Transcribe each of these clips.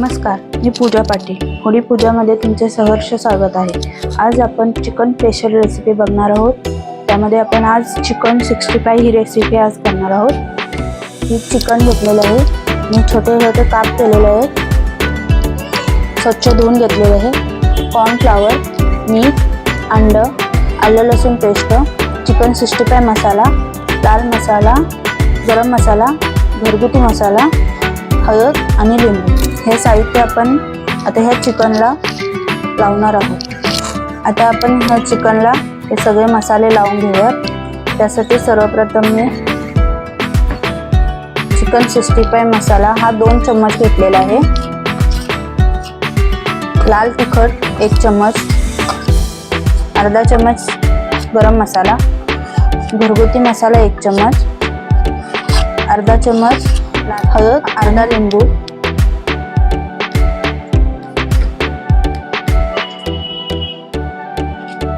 नमस्कार मी पूजा पाटील. होळी पूजामध्ये तुमचे सहर्ष स्वागत आहे. आज आपण चिकन स्पेशल रेसिपी बघणार आहोत. त्यामध्ये आपण आज चिकन सिक्स्टी फाय ही रेसिपी आज करणार आहोत. ही चिकन घेतलेलं आहे. मी छोटे छोटे काप केलेले आहेत. स्वच्छ धुवून घेतलेले आहे. कॉर्नफ्लावर मीठ अंडं आलं लसूण paste chicken sixty five masala लाल मसाला गरम मसाला घरगुती मसाला हळद आणि लिंबू. हे साहित्य आपण आता ह्या चिकनला लावणार आहोत. आता आपण ह्या चिकनला हे सगळे मसाले लावून घेऊयात. त्यासाठी सर्वप्रथम मी चिकन सिक्स्टी फाय मसाला हा दोन चम्मच घेतलेला आहे. लाल तिखट एक चम्मच अर्धा चम्मच गरम मसाला घरगुती मसाला एक चम्मच अर्धा चम्मच लाल हळद अर्धा लिंबू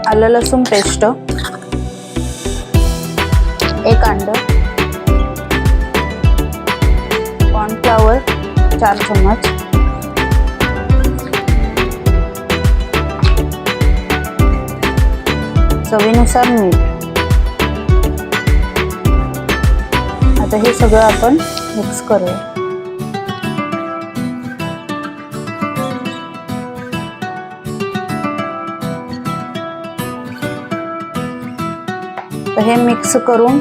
आलं लसूण पेस्ट. एक अंड. कॉर्नफ्लावर चार चम्मच. चवीनुसार मीठ. आता हे सगळं आपण मिक्स करूया. तर हे मिक्स करून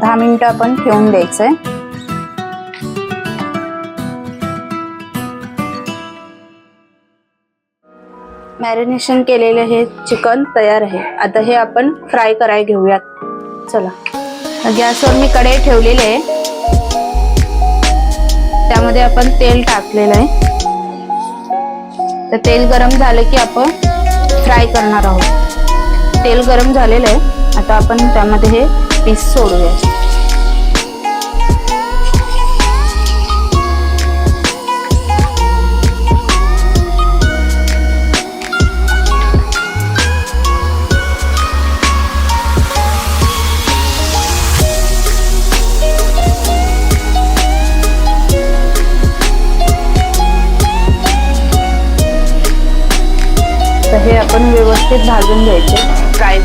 दहा मिनिटं आपण ठेवून द्यायचंय. मॅरिनेशन केलेले हे चिकन तयार आहे. आता हे आपण फ्राय करायला घेऊयात. चला. गॅसवर मी कढई ठेवलेले आहे. त्यामध्ये आपण तेल टाकलेलं आहे. तर तेल गरम झालं की आपण फ्राय करणार आहोत. तेल गरम झालेलं आहे. आता आपण त्यामध्ये हे पीस सोडूया. तर हे आपण व्यवस्थित भाजून घ्यायचे. फ्राय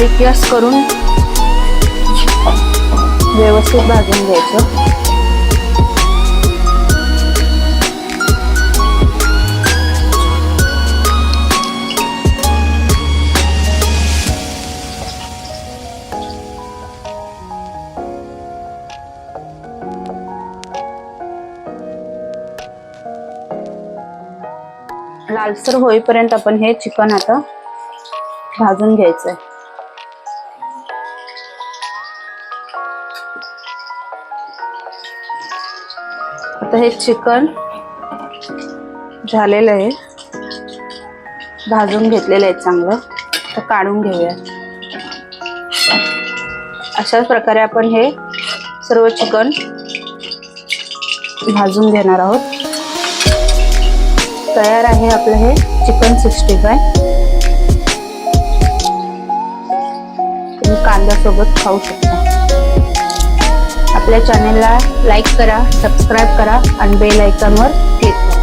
बारीक गॅस करून व्यवस्थित भाजून घ्यायचं. लालसर होईपर्यंत आपण हे चिकन आता भाजून घ्यायचं आहे आता हे चिकन झालेलं आहे. भाजून घेतलेलं आहे चांगलं. तर काढून घेऊया. अशाच प्रकारे आपण हे सर्व चिकन भाजून घेणार आहोत. तयार आहे आपलं हे चिकन सिक्स्टी फाय तुम्ही कांद्यासोबत खाऊ शकता. आपल्या चॅनेलला लाईक करा सबस्क्राईब करा आणि बेल आयकॉनवर क्लिक करा.